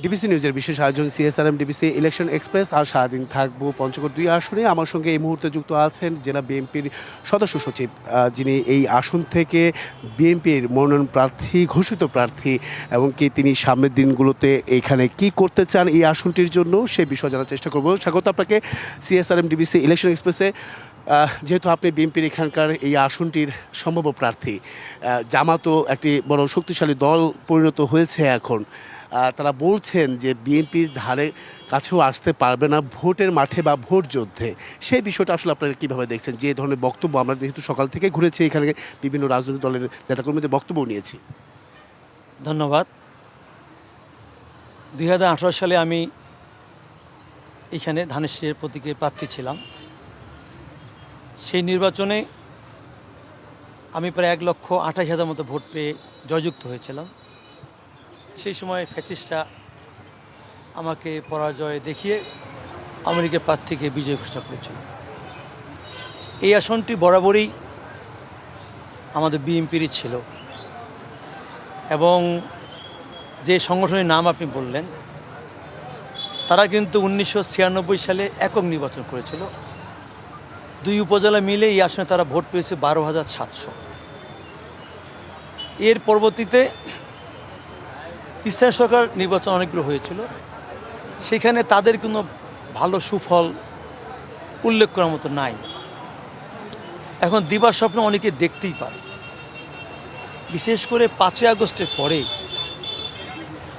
DBC নিউজের বিশেষ আয়োজন, সিএসআরএম, ডিবিসি ইলেকশন এক্সপ্রেস। আর সারাদিন থাকব পঞ্চগড় দুই আসনে। আমার সঙ্গে এই মুহূর্তে যুক্ত আছেন জেলা বিএনপির সদস্য সচিব যিনি এই আসন থেকে বিএনপির মনোনয়ন প্রার্থী, ঘোষিত প্রার্থী, এবং কি তিনি সামনের দিনগুলোতে এখানে কি করতে চান এই আসনটির জন্য সে বিষয় জানার চেষ্টা করব। স্বাগত আপনাকে সিএসআরএম, ডিবিসি ইলেকশন এক্সপ্রেসে। যেহেতু আপনি বিএনপির এখানকার এই আসনটির সম্ভাব্য প্রার্থী জামাতও একটি বড় শক্তিশালী দল পরিণত হয়েছে এখন। তারা বলছেন যে বিএনপির ধারে কাছেও আসতে পারবে না ভোটের মাঠে বা ভোট যুদ্ধে। সেই বিষয়টা আসলে আপনারা কীভাবে দেখছেন? যে ধরনের বক্তব্য আমরা যেহেতু সকাল থেকে ঘুরেছি, এখানে বিভিন্ন রাজনৈতিক দলের নেতাকর্মীদের বক্তব্য নিয়েছি। ধন্যবাদ। দুই হাজার আঠারো সালে আমি এখানে ধানেশ্বরের প্রতীকে প্রার্থী ছিলাম। সেই নির্বাচনে আমি প্রায় এক লক্ষ আঠাশ হাজার মতো ভোট পেয়ে জয়যুক্ত হয়েছিলাম। সেই সময় ফ্যাসিস্টরা আমাকে পরাজয় দেখিয়ে আমেরিকার প্রার্থীকে বিজয় ঘোষণা করেছিল। এই আসনটি বরাবরই আমাদের বিএনপিরই ছিল এবং যে সংগঠনের নাম আপনি বললেন, তারা কিন্তু উনিশশো ছিয়ানব্বই সালে একক নির্বাচন করেছিল। দুই উপজেলা মিলে এই আসনে তারা ভোট পেয়েছে বারো হাজার সাতশো। এর পরবর্তীতে স্থানীয় সরকার নির্বাচন অনেকগুলো হয়েছিল। সেখানে তাদের কোনো ভালো সুফল উল্লেখ করার মতো নাই। এখন দিবার স্বপ্ন অনেকে দেখতেই পারে। বিশেষ করে পাঁচই আগস্টের পরে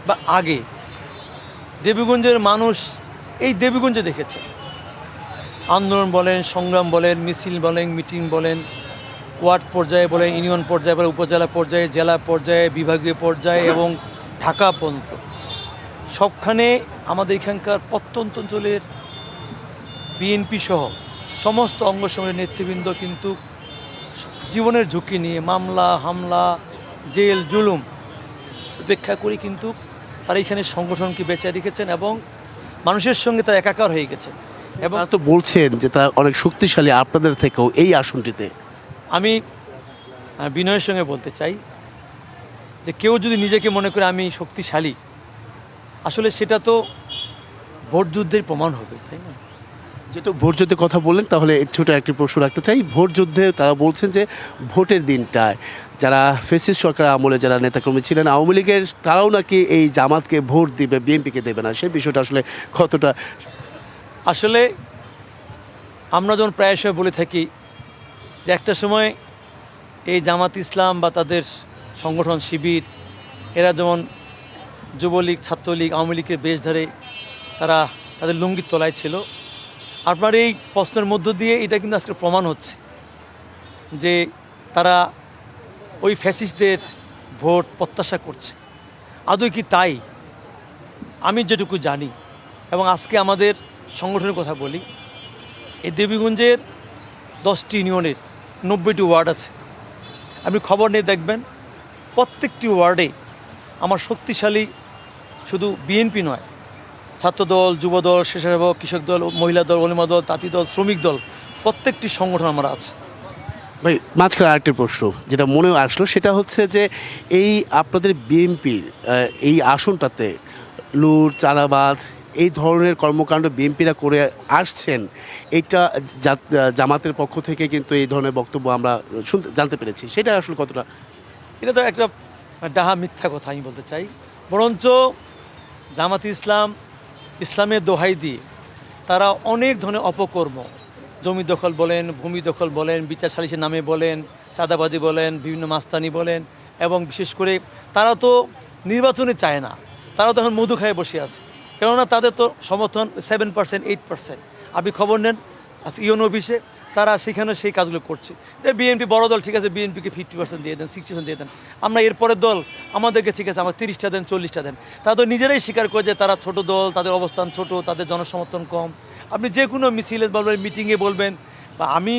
বা আগে দেবীগঞ্জের মানুষ এই দেবীগঞ্জে দেখেছে। আন্দোলন বলেন, সংগ্রাম বলেন, মিছিল বলেন, মিটিং বলেন, ওয়ার্ড পর্যায়ে বলেন, ইউনিয়ন পর্যায়ে বলেন, উপজেলা পর্যায়ে, জেলা পর্যায়ে, বিভাগীয় পর্যায়ে এবং ঢাকা পর্যন্ত। সবখানে আমাদের এখানকার প্রত্যন্ত অঞ্চলের বিএনপি সহ সমস্ত অঙ্গ নেতৃবৃন্দ কিন্তু জীবনের ঝুঁকি নিয়ে মামলা হামলা জেল জুলুম উপেক্ষা করে কিন্তু তারা এখানে সংগঠনকে বেঁচে রেখেছেন এবং মানুষের সঙ্গে তারা একাকার হয়ে গেছেন এবং তো বলছেন যে তারা অনেক শক্তিশালী আপনাদের থেকেও এই আসনটিতে। আমি বিনয়ের সঙ্গে বলতে চাই যে কেউ যদি নিজেকে মনে করে আমি শক্তিশালী আসলে সেটা তো ভোট যুদ্ধের প্রমাণ হবে তাই না? যেহেতু ভোট যুদ্ধের কথা বললেন তাহলে ছোট একটি প্রশ্ন রাখতে চাই। ভোট যুদ্ধে তারা বলছেন যে ভোটের দিনটায় যারা ফেসিস সরকার আমলে যারা নেতাকর্মী ছিলেন আওয়ামী লীগের তারাও নাকি এই জামাতকে ভোট দিবে বিএনপিকে দেবে না? সেই বিষয়টা আসলে কতটা আসলে আমরা যখন প্রায়শই বলে থাকি যে একটা সময় এই জামাত ইসলাম বা তাদের সংগঠন, শিবির, এরা যেমন যুবলীগ, ছাত্রলীগ, আওয়ামী লীগের বেশ ধরে তারা তাদের লুঙ্গির তলায় ছিল। আপনার এই প্রশ্নের মধ্য দিয়ে এটা কিন্তু আজকে প্রমাণ হচ্ছে যে তারা ওই ফ্যাসিস্টদের ভোট প্রত্যাশা করছে। আদৌ কি তাই? আমি যেটুকু জানি এবং আজকে আমাদের সংগঠনের কথা বলি, এই দেবীগঞ্জের দশটি ইউনিয়নের নব্বইটি ওয়ার্ড আছে। আপনি খবর নিয়ে দেখবেন প্রত্যেকটি ওয়ার্ডে আমার শক্তিশালী শুধু বিএনপি নয়, ছাত্রদল, যুবদল, স্বেচ্ছাসেবক কৃষক দল মহিলা দল অলিমা দল তাঁতি দল শ্রমিক দল প্রত্যেকটি সংগঠন আমার আছে। ভাই, মাঝখানে আরেকটি প্রশ্ন যেটা মনে আসলো, সেটা হচ্ছে যে এই আপনাদের বিএনপির এই আসনটাতে লুট, চাঁদাবাজ, এই ধরনের কর্মকাণ্ড বিএনপিরা করে আসছেন, এটা জামাতের পক্ষ থেকে কিন্তু এই ধরনের বক্তব্য আমরা শুনতে, জানতে পেরেছি। সেটা আসলে কতটা এটা তো একটা ডাহা মিথ্যা কথা আমি বলতে চাই। বরঞ্চ জামাত ইসলাম, ইসলামের দোহাই দিয়ে তারা অনেক ধরনের অপকর্ম, জমি দখল বলেন, ভূমি দখল বলেন, বিচার সালিসের নামে বলেন, চাঁদাবাজি বলেন, বিভিন্ন মাস্তানি বলেন, এবং বিশেষ করে তারা তো নির্বাচনে চায় না। তারা তো এখন মধু খায় বসে আছে। কেননা তাদের তো সমর্থন সেভেন পার্সেন্ট এইট পার্সেন্ট আপনি খবর নেন আজকে ইউন অফিসে তারা সেখানে সেই কাজগুলো করছে। যে বিএনপি বড় দল, ঠিক আছে বিএনপিকে ফিফটি পার্সেন্ট দিয়ে দেন সিক্সটি পার্সেন্ট দিয়ে দেন। আমরা এরপরের দল, আমাদেরকে, ঠিক আছে, আমার তিরিশটা দেন, চল্লিশটা দেন। তারা তো নিজেরাই স্বীকার করে যে তারা ছোট দল, তাদের অবস্থান ছোট, তাদের জনসমর্থন কম। আপনি যে কোনো মিছিলে বলবেন মিটিংয়ে বলবেন, বা আমি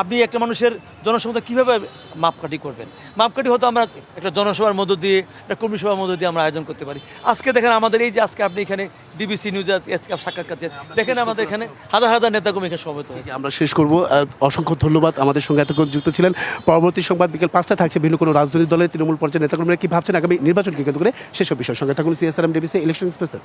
আপনি একটা মানুষের জনসংখ্যা কীভাবে মাপকাঠি করবেন? মাপকাঠি হয়তো আমরা একটা জনসভার মধ্য দিয়ে একটা কর্মী সভার মধ্য দিয়ে আমরা আয়োজন করতে পারি। আজকে দেখেন আমাদের এই যে আজকে আপনি এখানে ডিবিসি নিউজে আজকে সাক্ষাৎ কাছে দেখেন আমাদের এখানে হাজার হাজার নেতাকর্মী এখানে সমবেত হয়েছে। আমরা শেষ করব। অসংখ্য ধন্যবাদ। আমাদের সঙ্গে এতক্ষণ যুক্ত ছিলেন পরবর্তী সংবাদ বিকেল পাঁচটা থাকছে ভিন্ন কোনো রাজনৈতিক দলের তৃণমূল পর্যায়ে নেতাকর্মীরা। কি ভাবছেন আগামী নির্বাচনকে কেন্দ্র করে? সেসব বিষয়ের সঙ্গে থাকুন সিএসআরএম ডিবিসি ইলেকশন এক্সপ্রেসের